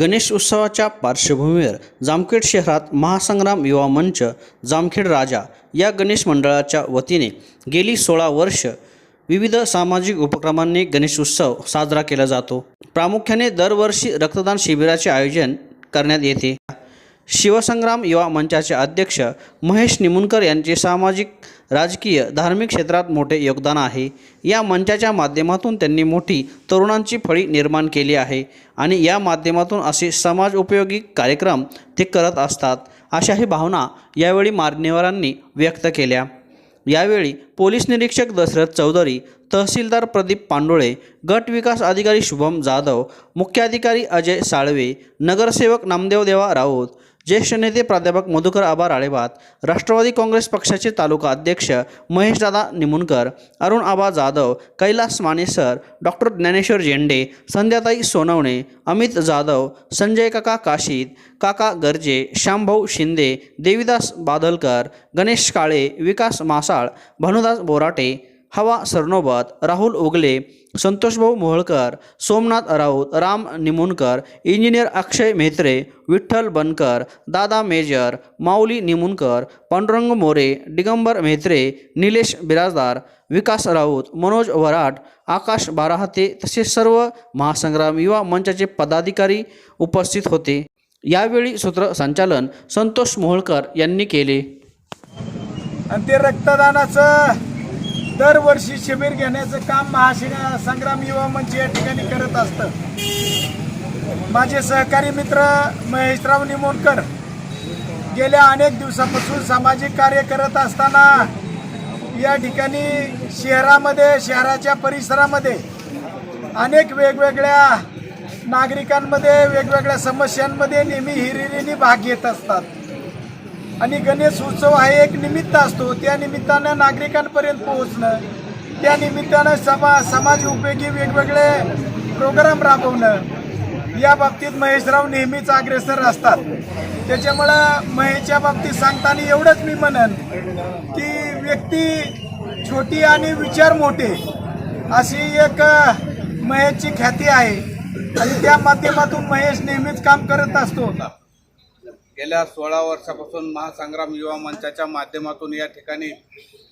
गणेश उत्सवाच्या पार्श्वभूमीवर जामखेड शहरात महासंग्राम युवा मंच जामखेड राजा या गणेश मंडळाच्या वतीने गेली सोळा वर्ष विविध सामाजिक उपक्रमांनी गणेश उत्सव साजरा केला जातो. प्रामुख्याने दरवर्षी रक्तदान शिबिराचे आयोजन करण्यात येते. शिवसंग्राम युवा मंचाचे अध्यक्ष महेश निमुनकर यांचे सामाजिक राजकीय धार्मिक क्षेत्रात मोठे योगदान आहे. या मंचाच्या माध्यमातून त्यांनी मोठी तरुणांची फळी निर्माण केली आहे आणि या माध्यमातून असे समाज उपयोगी कार्यक्रम ते करत असतात अशाही भावना यावेळी मान्यवरांनी व्यक्त केल्या. यावेळी पोलीस निरीक्षक दशरथ चौधरी तहसीलदार प्रदीप पांडोळे गट विकास अधिकारी शुभम जाधव मुख्याधिकारी अजय साळवे नगरसेवक नामदेव देवा राऊत ज्येष्ठ नेते प्राध्यापक मधुकर आबा राळेभात राष्ट्रवादी काँग्रेस पक्षाचे तालुका अध्यक्ष महेशदादा निमुनकर अरुण आबा जाधव कैलास मानेसर डॉक्टर ज्ञानेश्वर झेंडे संध्याताई सोनवणे अमित जाधव संजय काका काशीद काका गर्जे श्यामभाऊ शिंदे देवीदास बादलकर गणेश काळे विकास मासाळ भानुदास बोराटे हवा सरनोबत राहुल उगले संतोषभाऊ मोहळकर सोमनाथ राऊत राम निमुनकर इंजिनियर अक्षय म्हेत्रे विठ्ठल बनकर दादा मेजर माऊली निमुनकर पांडुरंग मोरे दिगंबर म्हेत्रे निलेश बिराजदार विकास राऊत मनोज वराट आकाश बाराहते तसेच सर्व महासंग्राम युवा मंचाचे पदाधिकारी उपस्थित होते. यावेळी सूत्रसंचालन संतोष मोहोळकर यांनी केले. आणि ते रक्तदानाचं दरवर्षी शिबिर घेण्याचं काम महाशिना संग्राम युवा मंच या ठिकाणी करत असतं. माझे सहकारी मित्र महेशराव निमोणकर गेल्या अनेक दिवसापासून सामाजिक कार्य करत असताना या ठिकाणी शहरामध्ये शहराच्या परिसरामध्ये अनेक वेगवेगळ्या नागरिकांमध्ये वेगवेगळ्या समस्यांमध्ये नेहमी हिरिरीने भाग घेत असतात. आणि गणेश उत्सव हा एक निमित्त असतो. त्या निमित्तानं नागरिकांपर्यंत पोहोचणं त्या निमित्तानं समा समाज उपयोगी वेगवेगळे प्रोग्राम राबवणं. या बाबतीत महेशराव नेहमीच अग्रेसर असतात. त्याच्यामुळं महेशच्या बाबतीत सांगताना एवढंच मी म्हणन की व्यक्ती छोटी आणि विचार मोठे अशी एक महेशची ख्याती आहे. आणि त्या माध्यमातून महेश नेहमीच काम करत असतो. गेल्या सोळा वर्षापासून महासंग्राम युवा मंचाच्या माध्यमातून या ठिकाणी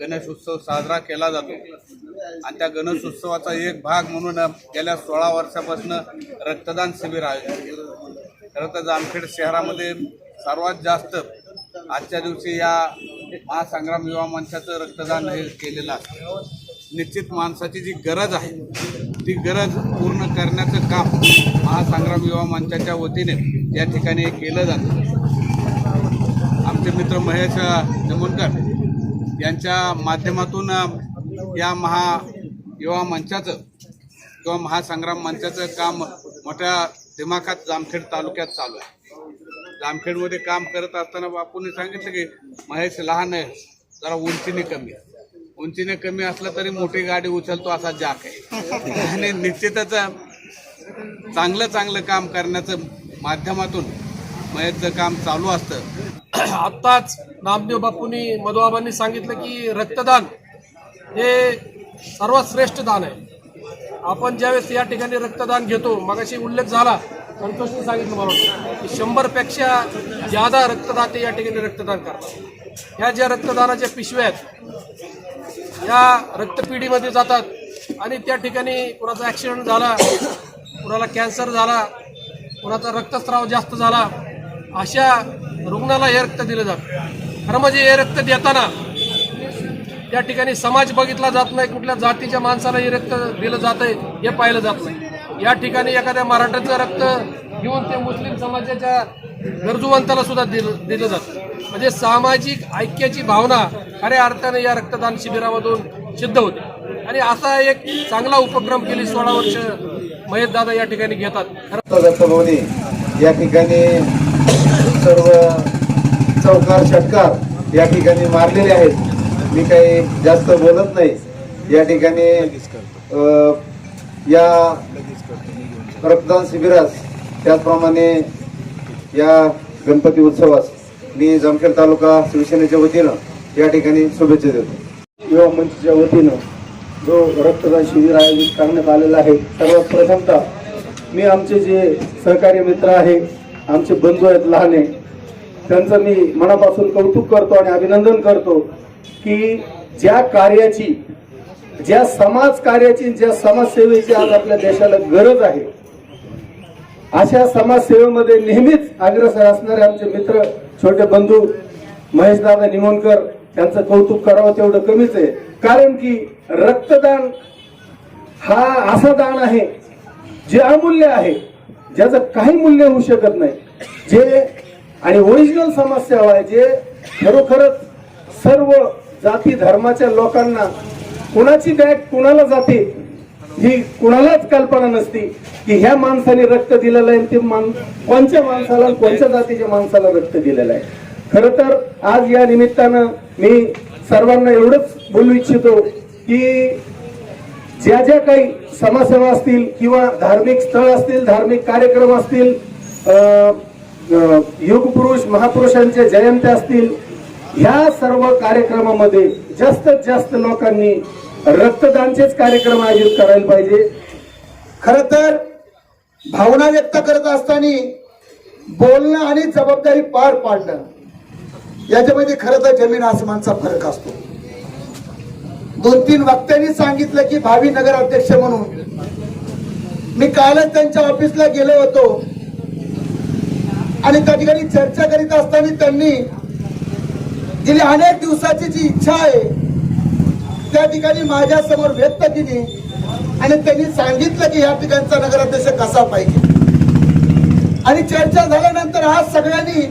गणेश उत्सव साजरा केला जातो. आणि त्या गणेश उत्सवाचा एक भाग म्हणून गेल्या सोळा वर्षापासून रक्तदान शिबिर आयोजित खरं तर जामखेड शहरामध्ये सर्वात जास्त आजच्या दिवशी या महासंग्राम युवा मंचाचं रक्तदान हे केलेलं असतं निश्चित माणसाची जी गरज आहे ती गरज पूर्ण करण्याचं काम महासंग्राम युवा मंचाच्या वतीने या ठिकाणी केलं जातं. आमचे मित्र महेश जमुनकर यांच्या माध्यमातून या महा युवा मंचाचं किंवा महासंग्राम मंचाचं काम मोठ्या दिमाखात जामखेड तालुक्यात चालू आहे. जामखेडमध्ये काम करत असताना बापूंनी सांगितलं की महेश लहान आहे. जरा उंचीने कमी. आहे उंचीने कमी असलं तरी मोठी गाडी उचलतो असा जाक आहे. आणि निश्चितच चांगलं चांगलं काम करण्याचं माध्यमातून मयतचं काम चालू असतं. आत्ताच नामदेव बापूंनी मधुबाबांनी सांगितलं की रक्तदान हे सर्वात श्रेष्ठ दान आहे. आपण ज्यावेळेस या ठिकाणी रक्तदान घेतो मगाशी उल्लेख झाला संतोषने सांगितलं मला की शंभरपेक्षा जादा रक्तदाते या ठिकाणी रक्तदान करतात. ह्या ज्या रक्तदानाच्या पिशव्या आहेत या रक्तपिढीमध्ये जातात आणि त्या ठिकाणी कुणाचा ॲक्सिडेंट झाला कुणाला कॅन्सर झाला कुणाचा रक्तस्राव जास्त झाला अशा रुग्णाला हे रक्त दिलं जातं. खरं म्हणजे हे रक्त देताना त्या ठिकाणी समाज बघितला जात नाही कुठल्या जातीच्या माणसाला हे रक्त दिलं जात आहे हे पाहिलं जात नाही. या ठिकाणी एखाद्या मराठ्याचं रक्त घेऊन ते मुस्लिम समाजाच्या गरजूवंताला सुद्धा दिलं दिलं जातं. म्हणजे सामाजिक ऐक्याची भावना खऱ्या अर्थाने या रक्तदान शिबिरामधून सिद्ध होते. आणि असा एक चांगला उपक्रम केली सोळा वर्ष महेश दादा या ठिकाणी घेतात. दत्तभवनी या ठिकाणी सर्व चौकार षटकार या ठिकाणी मारलेले आहेत. मी काही जास्त बोलत नाही. या ठिकाणी या रक्तदान शिबिरास त्याचप्रमाणे या गणपती उत्सवास मी जामखेड तालुका शिवसेनेच्या वतीनं या ठिकाणी शुभेच्छा देतो. युवा मंचच्या वतीनं जो रक्तदान शिबिर आयोजित करण्यात आलेला आहे सर्वात प्रथमतः मी आमचे जे सहकारी मित्र आहे आमचे बंधू आहेत लहाने त्यांचं मी मनापासून कौतुक करतो आणि अभिनंदन करतो की ज्या कार्याची ज्या समाज कार्याची ज्या समाजसेवेची आज आपल्या देशाला गरज आहे अशा समाजसेवेमध्ये नेहमीच अग्रसर असणारे आमचे मित्र छोटे बंधू महेशदादा निमोणकर त्यांचं कौतुक करावं तेवढं कमीच आहे. कारण की रक्तदान हा असा दान आहे जे अमूल्य आहे ज्याचं काही मूल्य होऊ शकत नाही. जे आणि ओरिजिनल समस्या हो आहे जे खरोखरच सर्व जाती धर्माच्या लोकांना कुणाची बॅग कुणाला जाते ही कुणालाच कल्पना नसती की ह्या माणसाने रक्त दिलेलं आहे आणि ते मान कोणत्या माणसाला कोणत्या जातीच्या माणसाला रक्त दिलेलं आहे. खर तर आज या निमित्तानं मी सर्वांना एवढंच बोलू इच्छितो की ज्या ज्या काही समाजसेवा असतील किंवा धार्मिक स्थळ असतील धार्मिक कार्यक्रम असतील युगपुरुष महापुरुषांच्या जयंत्या असतील ह्या सर्व कार्यक्रमामध्ये जास्तीत जास्त लोकांनी रक्तदानचेच कार्यक्रम आयोजित करायला पाहिजे. खर तर भावना व्यक्त करत असताना बोलणं आणि जबाबदारी पार पाडणं याच्यामध्ये खरं तर जमीन आसमानचा फरक असतो. दोन तीन वक्त्यांनी सांगितलं की भावी नगर अध्यक्ष म्हणून. मी कालच त्यांच्या ऑफिसला गेलो होतो. आणि त्या ठिकाणी चर्चा करीत असताना त्यांनी गेली अनेक दिवसाची जी इच्छा आहे त्या ठिकाणी माझ्यासमोर व्यक्त केली आणि त्यांनी सांगितलं की या ठिकाणचा नगराध्यक्ष कसा पाहिजे. आणि चर्चा झाल्यानंतर आज सगळ्यांनी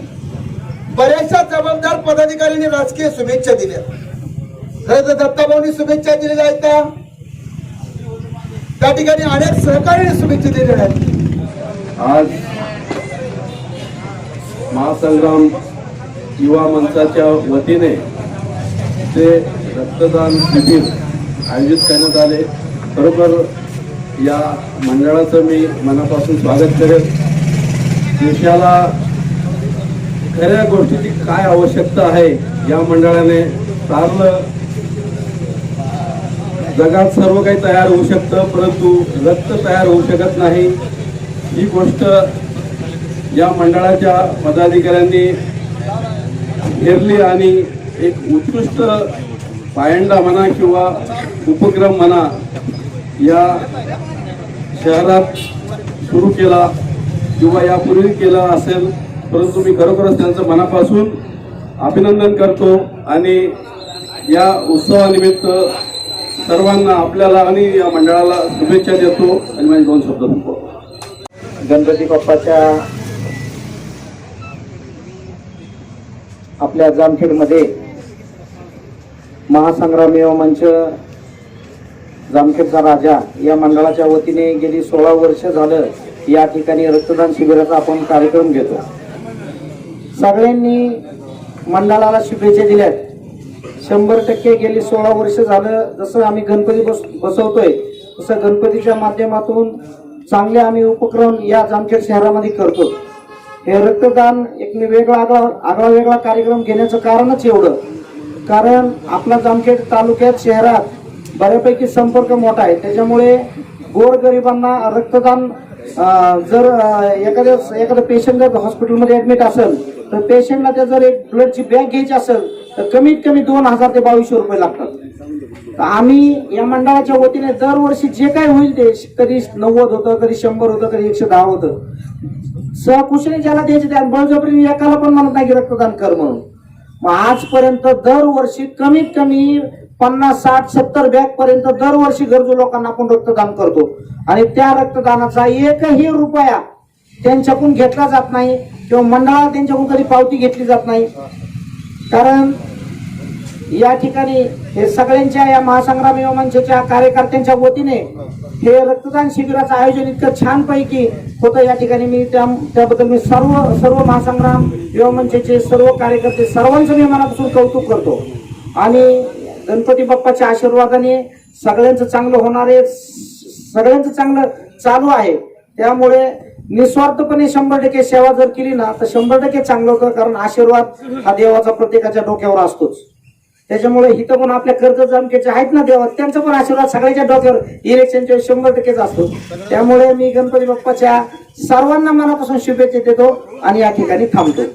बऱ्याचशा जबाबदार पदाधिकाऱ्यांनी राजकीय शुभेच्छा दिल्या. खरं तर दत्ताभाऊनी शुभेच्छा दिलेल्या आहेत का त्या ठिकाणी अनेक सहकार्याने शुभेच्छा दिलेल्या आहेत. आज महासंग्राम युवा मंचाच्या वतीने ते रक्तदान शिबिर आयोजित करण्यात आले. खरोखर या मंडळाचं मी मनापासून स्वागत करेन देशाला खऱ्या गोष्टीची काय आवश्यकता आहे या मंडळाने चाललं जगात सर्व काही तयार होऊ शकतं परंतु रक्त तयार होऊ शकत नाही. ही गोष्ट या मंडळाच्या पदाधिकाऱ्यांनी घेरली आणि एक उत्कृष्ट पायंडा म्हणा किंवा उपक्रम म्हणा या शहरात सुरू केला किंवा यापूर्वी केला असेल परंतु मी खरोखरच त्यांचं मनापासून अभिनंदन करतो आणि या उत्सवानिमित्त सर्वांना आपल्याला आणि या मंडळाला शुभेच्छा देतो आणि माझे दोन शब्द संपवतो. गणपती बाप्पाच्या आपल्या जामखेडमध्ये महासंग्राम युवा मंच जामखेडचा राजा या मंडळाच्या वतीने गेली सोळा वर्ष झालं या ठिकाणी रक्तदान शिबिराचा आपण कार्यक्रम घेतो. सगळ्यांनी मंडळाला शुभेच्छा दिल्यात. शंभर टक्के गेली सोळा वर्ष झालं जसं आम्ही गणपती बस बसवतोय तसं गणपतीच्या माध्यमातून चांगले आम्ही उपक्रम या जामखेड शहरामध्ये करतो. हे रक्तदान एक मी वेगळा आगळा आगळा वेगळा कार्यक्रम घेण्याचं कारणच एवढं. कारण आपला जामखेड तालुक्यात शहरात बऱ्यापैकी संपर्क मोठा आहे. त्याच्यामुळे गोरगरिबांना रक्तदान जर एखाद्या एखाद्या पेशंटला पेशंट जर हॉस्पिटलमध्ये ऍडमिट असेल तर पेशंटला त्या जर एक ब्लडची बँक घ्यायची असेल तर कमीत कमी दोन हजार ते बावीसशे रुपये लागतात. आम्ही या मंडळाच्या वतीने दरवर्षी जे काय होईल ते कधी नव्वद होतं कधी शंभर होतं कधी एकशे दहा होतं. सहकुशीने ज्याला द्यायचे त्या बळजबरीने एकाला पण म्हणत नाही की रक्तदान कर म्हणून. मग आजपर्यंत दरवर्षी कमीत कमी पन्नास साठ सत्तर बॅग पर्यंत दरवर्षी गरजू लोकांना आपण रक्तदान करतो. आणि त्या रक्तदानाचा एकही रुपया त्यांच्याकडून घेतला जात नाही किंवा मंडळाला त्यांच्याकडून कधी पावती घेतली जात नाही. कारण या ठिकाणी हे सगळ्यांच्या या महासंग्राम युवा मंचाच्या कार्यकर्त्यांच्या वतीने हे रक्तदान शिबिराचं आयोजन इतकं छानपैकी होतं. या ठिकाणी मी त्या त्याबद्दल मी सर्व सर्व महासंग्राम युवा मंचाचे सर्व कार्यकर्ते सर्वांचं मी मनापासून कौतुक करतो. आणि गणपती बाप्पाच्या आशीर्वादाने सगळ्यांचं चांगलं होणार आहे. सगळ्यांचं चांगलं चालू आहे. त्यामुळे निस्वार्थपणे शंभर टक्के सेवा जर केली ना तर शंभर टक्के चांगलं होतं कारण आशीर्वाद हा देवाचा प्रत्येकाच्या डोक्यावर असतोच. त्याच्यामुळे इथं पण आपल्या कर्ज जमकेचे आहेत ना देवा त्यांचा पण आशीर्वाद सगळ्याच्या डोक्यावर इलेक्शनच्या वेळेस शंभर टक्केच असतो. त्यामुळे मी गणपती बाप्पाच्या सर्वांना मनापासून शुभेच्छा देतो आणि या ठिकाणी थांबतो.